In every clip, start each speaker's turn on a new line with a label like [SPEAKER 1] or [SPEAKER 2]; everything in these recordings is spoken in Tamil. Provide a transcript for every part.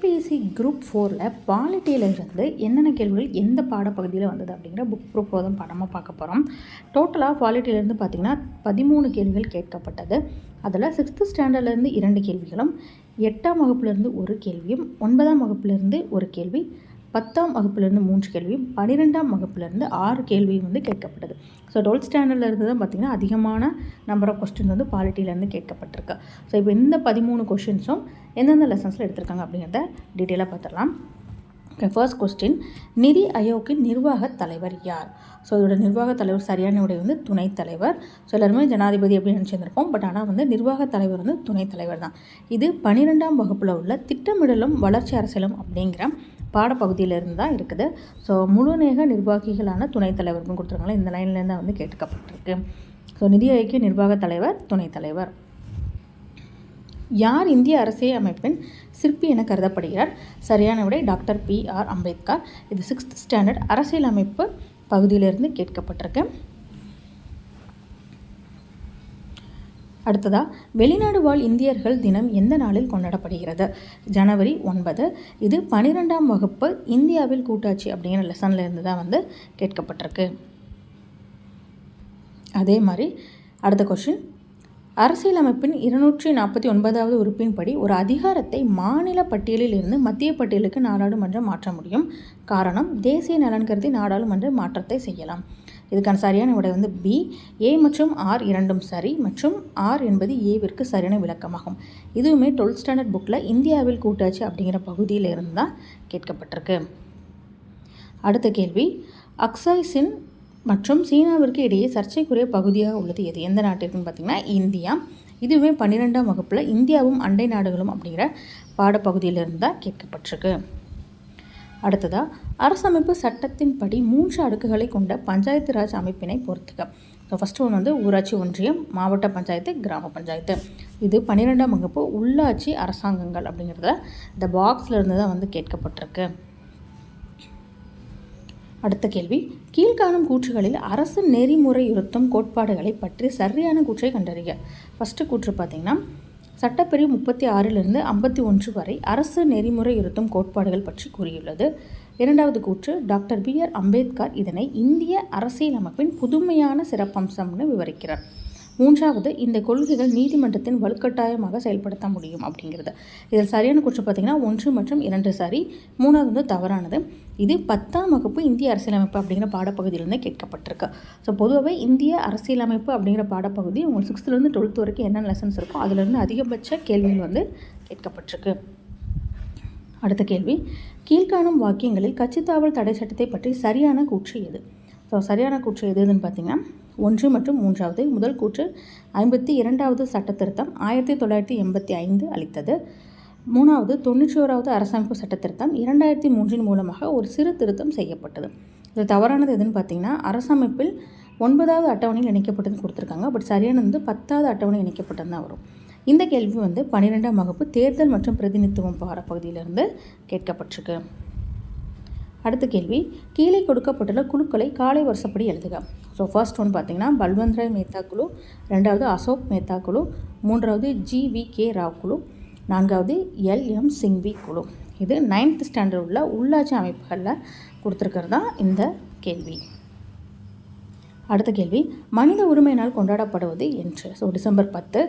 [SPEAKER 1] டிஎன்பிஎஸ்சி குரூப் ஃபோரில் பாலிட்டியிலிருந்து என்னென்ன கேள்விகள் எந்த பாடப்பகுதியில் வந்தது அப்படிங்கிற புக் ப்ரூஃப் போதும் படமாக பார்க்க போகிறோம் டோட்டலாக பாலிட்டியிலேருந்து பார்த்திங்கன்னா பதிமூணு கேள்விகள் கேட்கப்பட்டது. அதில் சிக்ஸ்த்து ஸ்டாண்டர்ட்லேருந்து இரண்டு கேள்விகளும் எட்டாம் வகுப்புலேருந்து ஒரு கேள்வியும் ஒன்பதாம் வகுப்புலேருந்து ஒரு கேள்வி பத்தாம் வகுப்புலேருந்து மூன்று கேள்வியும் பன்னிரெண்டாம் வகுப்புலேருந்து ஆறு கேள்வியும் வந்து கேட்கப்பட்டது. ஸோ டுவெல்த் ஸ்டாண்டர்டில் இருந்து தான் பார்த்திங்கன்னா அதிகமான நம்பர் ஆஃப் கொஸ்டின் வந்து பாலிட்டியிலேருந்து கேட்கப்பட்டிருக்கு. ஸோ இப்போ இந்த பதிமூணு கொஷின்ஸும் எந்தெந்த லெசன்ஸில் எடுத்திருக்காங்க அப்படிங்கிறத டீட்டெயிலாக பார்த்துடலாம் ஓகே ஃபர்ஸ்ட் கொஸ்டின் நிதி ஆயோக்கின் நிர்வாக தலைவர் யார்? ஸோ இதோட நிர்வாக தலைவர் சரியான உடைய வந்து துணைத் தலைவர். ஸோ எல்லாருமே ஜனாதிபதி அப்படின்னு நினச்சிருந்திருப்போம். பட் ஆனால் வந்து நிர்வாக தலைவர் வந்து துணைத் தலைவர் தான். இது பன்னிரெண்டாம் வகுப்பில் உள்ள திட்டமிடலும் வளர்ச்சி அரசியலும் அப்படிங்கிற பாடப்பகுதியிலிருந்து தான் இருக்குது. ஸோ முழுநேக நிர்வாகிகளான துணைத் தலைவர்னு கொடுத்துருக்காங்களே இந்த லைன்லேருந்து தான் வந்து கேட்கப்பட்டிருக்கு ஸோ நிதி ஐக்கிய நிர்வாக தலைவர் துணைத் தலைவர். யார் இந்திய அரசியல் அமைப்பின் சிற்பி என கருதப்படுகிறார்? சரியான விடை டாக்டர் பி ஆர் அம்பேத்கர். இது சிக்ஸ்த் ஸ்டாண்டர்ட் அரசியல் அமைப்பு பகுதியிலிருந்து கேட்கப்பட்டிருக்கு. அடுத்ததா வெளிநாடு வாழ் இந்தியர்கள் தினம் எந்த நாளில் கொண்டாடப்படுகிறது? ஜனவரி ஒன்பது. இது பனிரெண்டாம் வகுப்பு இந்தியாவில் கூட்டாட்சி அப்படிங்கிற லெசனில் இருந்து தான் வந்து கேட்கப்பட்டிருக்கு. அதே மாதிரி அடுத்த கொஷின் அரசியலமைப்பின் இருநூற்றி நாற்பத்தி ஒன்பதாவது உறுப்பின்படி ஒரு அதிகாரத்தை மாநில பட்டியலில் இருந்து மத்திய பட்டியலுக்கு நாடாளுமன்றம் மாற்ற முடியும். காரணம் தேசிய நலன் கருதி நாடாளுமன்ற மாற்றத்தை செய்யலாம். இதுக்கான சரியான விடை வந்து பி ஏ மற்றும் ஆர் இரண்டும் சரி மற்றும் ஆர் என்பது ஏவிற்கு சரியான விளக்கமாகும். இதுவுமே டுவெல்த் ஸ்டாண்டர்ட் புக்கில் இந்தியாவில் கூட்டாட்சி அப்படிங்கிற பகுதியில் இருந்து தான் கேட்கப்பட்டிருக்கு. அடுத்த கேள்வி. அக்சாய்சின் மற்றும் சீனாவிற்கு இடையே சர்ச்சைக்குரிய பகுதியாக உள்ளது எது? எந்த நாட்டிற்குன்னு பார்த்திங்கன்னா இந்தியா. இதுவே பன்னிரெண்டாம் வகுப்பில் இந்தியாவும் அண்டை நாடுகளும் அப்படிங்கிற பாடப்பகுதியிலிருந்து தான் கேட்கப்பட்டிருக்கு. அடுத்ததாக அரசமைப்பு சட்டத்தின்படி மூன்று அடுக்குகளை கொண்ட பஞ்சாயத்து ராஜ் அமைப்பினை பொறுத்துக்க ஸோ ஃபஸ்ட்டு ஒன்று வந்து ஊராட்சி ஒன்றியம் மாவட்ட பஞ்சாயத்து கிராம பஞ்சாயத்து. இது பன்னிரெண்டாம் வகுப்பு உள்ளாட்சி அரசாங்கங்கள் அப்படிங்கிறத இந்த பாக்ஸில் இருந்து தான் வந்து கேட்கப்பட்டிருக்கு. அடுத்த கேள்வி கீழ்காணும் கூற்றுகளில் அரசு நெறிமுறையுறுத்தும் கோட்பாடுகளை பற்றி சரியான கூற்றை கண்டறிக. ஃபஸ்ட்டு கூற்று பார்த்திங்கன்னா சட்டப்பிரிவு முப்பத்தி ஆறிலிருந்து ஐம்பத்தி ஒன்று வரை அரசு நெறிமுறையுறுத்தும் கோட்பாடுகள் பற்றி கூறியுள்ளது. இரண்டாவது கூற்று டாக்டர் பி ஆர் அம்பேத்கர் இதனை இந்திய அரசியலமைப்பின் புதுமையான சிறப்பம்சம்னு விவரிக்கிறார். மூன்றாவது இந்த கொள்கைகள் நீதிமன்றத்தின் வலுக்கட்டாயமாக செயல்படுத்த முடியும் அப்படிங்கிறது. இதில் சரியான குற்றம் பார்த்திங்கன்னா ஒன்று மற்றும் இரண்டு சரி. மூணாவது வந்து தவறானது. இது பத்தாம் வகுப்பு இந்திய அரசியலமைப்பு அப்படிங்கிற பாடப்பகுதியிலேருந்து கேட்கப்பட்டிருக்கு. ஸோ பொதுவாகவே இந்திய அரசியலமைப்பு அப்படிங்கிற பாடப்பகுதி உங்களுக்கு சிக்ஸ்த்துலேருந்து டுவெல்த் வரைக்கும் என்னென்ன லெசன்ஸ் இருக்கோ அதிலிருந்து அதிகபட்ச கேள்விகள் வந்து கேட்கப்பட்டிருக்கு. அடுத்த கேள்வி. கீழ்காணும் வாக்கியங்களில் கட்சித்தாவல் தடை சட்டத்தை பற்றி சரியான கூற்று எது? ஸோ சரியான கூற்று எது எதுன்னு பார்த்தீங்கன்னா ஒன்று மற்றும் மூன்றாவது முதல் கூற்று ஐம்பத்தி இரண்டாவது சட்ட திருத்தம் ஆயிரத்தி தொள்ளாயிரத்தி எண்பத்தி ஐந்து அளித்தது. மூணாவது தொண்ணூற்றி ஓராவது அரசமைப்பு சட்ட திருத்தம் இரண்டாயிரத்தி மூன்றின் மூலமாக ஒரு சிறு திருத்தம் செய்யப்பட்டது. இது தவறானது எதுன்னு பார்த்தீங்கன்னா அரசமைப்பில் ஒன்பதாவது அட்டவணையில் இணைக்கப்பட்டது கொடுத்துருக்காங்க. பட் சரியானது வந்து பத்தாவது அட்டவணை இணைக்கப்பட்டது தான் வரும். இந்த கேள்வி வந்து பன்னிரெண்டாம் வகுப்பு தேர்தல் மற்றும் பிரதிநிதித்துவம் பாடப்பகுதியிலிருந்து கேட்கப்பட்டிருக்கு. அடுத்த கேள்வி கீழே கொடுக்கப்பட்டுள்ள குழுக்களை காலை வருஷப்படி எழுதுக. ஸோ ஃபர்ஸ்ட் ஒன் பார்த்தீங்கன்னா பல்வந்த்ராய் மேத்தா குழு ரெண்டாவது அசோக் மேத்தா குழு மூன்றாவது ஜி வி கே ராவ் குழு நான்காவது எல் எம் சிங்வி குழு. இது நைன்த் ஸ்டாண்டர்ட் உள்ள உள்ளாட்சி அமைப்புகளில் கொடுத்துருக்கிறது தான் இந்த கேள்வி. அடுத்த கேள்வி மனித உரிமை நாள் கொண்டாடப்படுவது என்று. ஸோ டிசம்பர் பத்து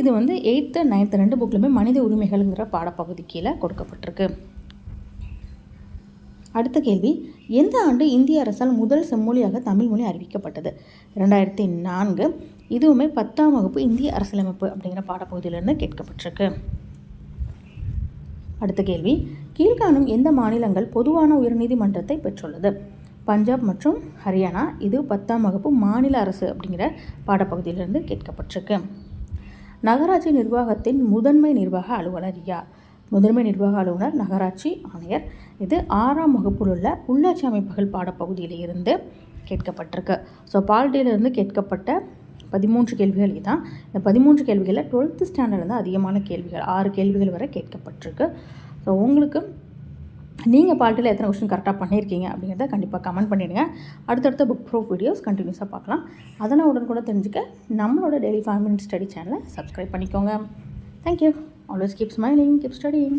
[SPEAKER 1] இது வந்து எயித்து நைன்த்து ரெண்டு புக்லையுமே மனித உரிமைகள்ங்கிற பாடப்பகுதி கீழே கொடுக்கப்பட்டிருக்கு. அடுத்த கேள்வி எந்த ஆண்டு இந்திய அரசால் முதல் செம்மொழியாக தமிழ் மொழி அறிவிக்கப்பட்டது? ரெண்டாயிரத்தி நான்கு இதுவுமே பத்தாம் வகுப்பு இந்திய அரசியலமைப்பு அப்படிங்கிற பாடப்பகுதியிலிருந்து கேட்கப்பட்டிருக்கு. அடுத்த கேள்வி கீழ்காணும் எந்த மாநிலங்கள் பொதுவான உயர்நீதிமன்றத்தை பெற்றுள்ளது? பஞ்சாப் மற்றும் ஹரியானா இது பத்தாம் வகுப்பு மாநில அரசு அப்படிங்கிற பாடப்பகுதியிலிருந்து கேட்கப்பட்டிருக்கு. நகராட்சி நிர்வாகத்தின் முதன்மை நிர்வாக அலுவலர் யார்? முதன்மை நிர்வாக அலுவலர் நகராட்சி ஆணையர் இது ஆறாம் வகுப்பில் உள்ள உள்ளாட்சி அமைப்புகள் பாடப்பகுதியில் இருந்து கேட்கப்பட்டிருக்கு ஸோ பால்டியிலிருந்து கேட்கப்பட்ட பதிமூன்று கேள்விகள் இதுதான் இந்த பதிமூன்று கேள்விகளில் டுவெல்த்து ஸ்டாண்டர்ட்லேருந்து அதிகமான கேள்விகள். ஆறு கேள்விகள் வரை கேட்கப்பட்டிருக்கு. ஸோ உங்களுக்கு நீங்கள் பால்ட்டில் எத்தனை கொஸ்டின் கரெக்டாக பண்ணியிருக்கீங்க அப்படிங்கிறத கண்டிப்பாக கமெண்ட் பண்ணிவிடுங்க அடுத்தடுத்த புக் ப்ரூஃப் வீடியோஸ் கண்டினியூஸாக பார்க்கலாம். அதெல்லாம் உடன் கூட தெரிஞ்சுக்க நம்மளோட டெய்லி ஃபைவ் மினிட்ஸ் ஸ்டடி சேனலை சப்ஸ்கிரைப் பண்ணிக்கோங்க. Thank you always keep smiling keep studying